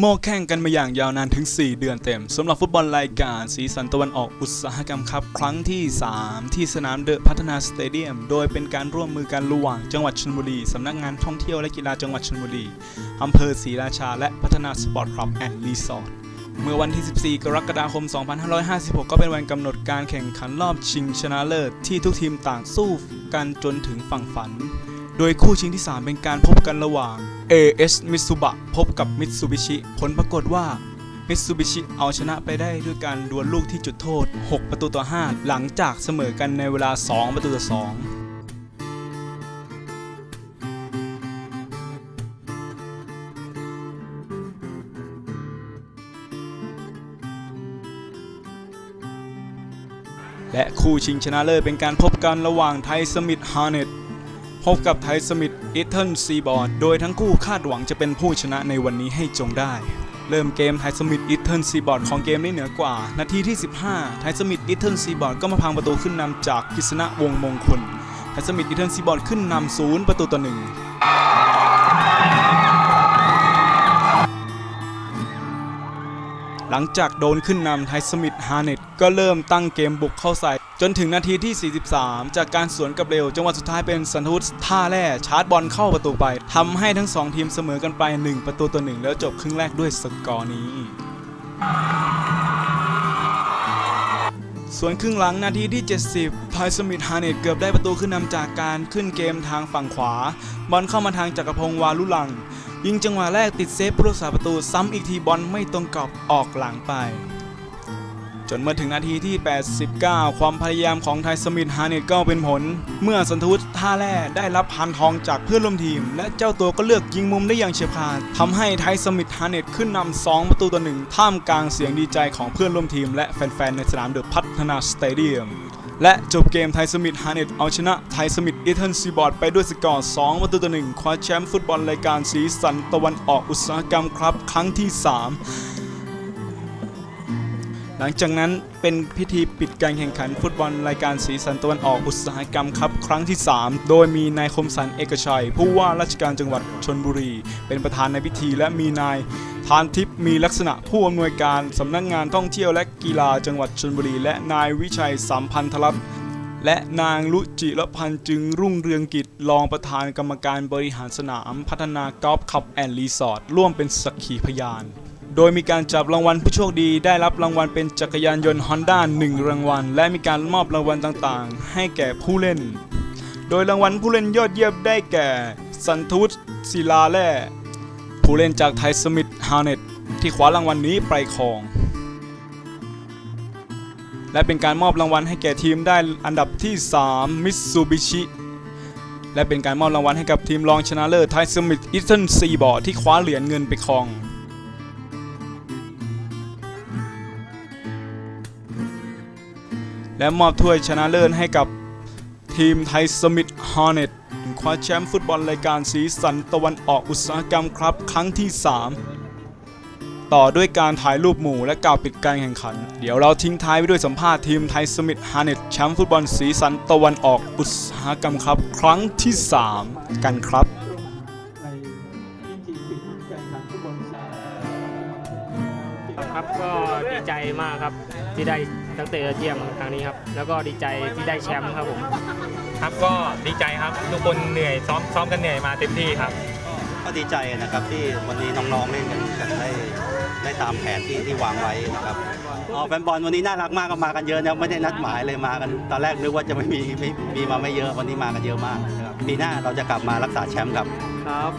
โม่แข่งกันมาอย่างยาวนานถึง 4 เดือนเต็มสำหรับฟุตบอลรายการสีสันตะวันออกอุตสาหกรรมครับ ครั้งที่ 3 ที่สนามเดอะพัฒนาสเตเดียม โดยเป็นการร่วมมือกันระหว่างจังหวัดชลบุรีสำนักงานท่องเที่ยวและกีฬาจังหวัดชลบุรีอำเภอศรีราชา และพัฒนาสปอร์ตคลับแอนด์รีสอร์ทเมื่อวันที่ 14 กรกฎาคม 2556 ก็เป็นวันกำหนดการแข่งขันรอบชิงชนะเลิศที่ทุกทีมต่างสู้กันจนถึงฝั่งฝัน โดยคู่ชิงที่ 3 เป็นการพบกันระหว่าง AS Mitsuba พบกับ Mitsubishi ผลปรากฏว่า Mitsubishi เอาชนะไปได้ด้วยการดวลลูกที่จุดโทษ 6 ประตูต่อ 5 หลังจากเสมอกันในเวลา 2 ประตูต่อ 2และคู่ชิงชนะเลิศเป็นการพบกันระหว่างไทยสมิธฮาร์เน็ต พบกับไทสมิธอิทเทิลซีบอร์ดโดยทั้งคู่คาดหวังจะเป็นผู้ชนะในวันนี้ให้จงได้ เริ่มเกมไทสมิธอิทเทิลซีบอร์ดของเกมได้เหนือกว่า นาทีที่ 15 ไทสมิธอิทเทิลซีบอร์ดก็มาพังประตูขึ้นนำจากกฤษณะวงมงคล ไทสมิธอิทเทิลซีบอร์ดขึ้นนำศูนย์ประตูต่อหนึ่ง หลังจากโดนขึ้นนำไทสมิธฮาเน็ตก็เริ่มตั้งเกมบุกเข้าใส่ จนถึงนาทีที่ 43 จากการสวนกับเร็ว จังหวะสุดท้ายเป็นสันทุษท่าแร่ชาร์จบอลเข้าประตูไปทำให้ทั้งสองทีมเสมอกันไป 1 ประตูต่อหนึ่งแล้วจบครึ่งแรกด้วยสกอร์นี้ส่วนครึ่งหลังนาทีที่ 70 ไทยสมิธฮาเนตเกือบได้ประตูขึ้นนำจากการขึ้นเกมทางฝั่งขวา บอลเข้ามาทางจักรพงศ์วาลุลัง ยิงจังหวะแรกติดเซฟผู้รักษาประตูซ้ำอีกทีบอลไม่ตรงกรอบออกหลังไป จนเมื่อถึงนาทีที่ 89 ความพยายามของไทยสมิธฮาเนตก็เป็นผล เมื่อสันทุษท่าแร่ได้รับพันทองจากเพื่อนร่วมทีม และเจ้าตัวก็เลือกยิงมุมได้อย่างเฉียบขาดทำให้ไทยสมิธฮาเนตขึ้นนำ2ประตูต่อหนึ่งท่ามกลางเสียงดีใจของเพื่อนร่วมทีม และแฟนๆในสนามเดอะพัฒนาสเตเดียม และจบเกมไทยสมิธฮาเน็ตเอาชนะไทยสมิธอีเทนซีบอร์ดไปด้วยสกอร์ 2 ประตูต่อหนึ่งคว้าแชมป์ฟุตบอลรายการสีสันตะวันออกอุตสาหกรรมครับ ครั้งที่ 3 หลังจากนั้นเป็นพิธีปิดการแข่งขันฟุตบอลรายการสีสันตะวันออกอุตสาหกรรมครับ ครั้งที่ 3 โดยมีนายคมสันเอกชัย ผู้ว่าราชการจังหวัดชนบุรี เป็นประธานในพิธีและมีนาย ทานทิพย์มีลักษณะผู้อำนวยการสำนักงานท่องเที่ยวและกีฬาจังหวัดชนบุรี และนายวิชัยสัมพันธรัตน์และนางลุจิรพันธ์จึงรุ่งเรืองกิจรองประธานกรรมการบริหารสนาม พัฒนากอล์ฟคลับแอนด์รีสอร์ทร่วมเป็นสักขีพยาน โดยมีการจับรางวัลผู้โชคดีได้รับรางวัลเป็นจักรยานยนต์ Honda 1 รางวัล และมีการมอบรางวัลต่างๆ ให้แก่ผู้เล่น โดยรางวัลผู้เล่นยอดเยี่ยมได้แก่ สันทุษศิลาแร่ ผู้เล่นจากไทยสมิธฮาร์เน็ตที่คว้ารางวัลนี้ไปครอง และเป็นการมอบรางวัลให้แก่ทีมได้อันดับที่ 3 มิตซูบิชิ และเป็นการมอบรางวัลให้กับทีมรองชนะเลิศไทยสมิธอิสเทนซีบอร์ที่คว้าเหรียญเงินไปครองและมอบถ้วยชนะเลิศให้กับทีมไทยสมิธฮอร์เน็ต คว้าแชมป์ฟุตบอลรายการสีสันตะวันออกอุตสาหกรรมครับ ครั้งที่ 3 ต่อด้วยการถ่ายรูปหมู่และกล่าวปิดการแข่งขัน เดี๋ยวเราทิ้งท้ายไปด้วยสัมภาษณ์ทีมไทยสมิธฮาเน็ตแชมป์ฟุตบอลสีสันตะวันออกอุตสาหกรรมครับ ครั้งที่ 3 กันครับครับก็ดีใจมากครับที่ได้ ตั้งแต่ยอดเยี่ยมครั้งนี้ครับ แล้วก็ดีใจที่ได้แชมป์ครับผม ครับก็ดีใจครับทุกคนเหนื่อยซ้อมซ้อมกันเหนื่อยมาเต็มที่ครับ ก็ดีใจนะครับที่วันนี้น้องๆเล่นกันกันได้ได้ตามแผนที่ที่วางไว้นะครับอ๋อแฟนบอลวันนี้น่ารักมากก็มากันเยอะนะไม่ได้นัดหมายเลยมากันตอนแรกนึกว่าจะไม่มีไม่มีมาไม่เยอะวันนี้มากันเยอะมากนะครับปีหน้าเราจะกลับมารักษาแชมป์ครับครับ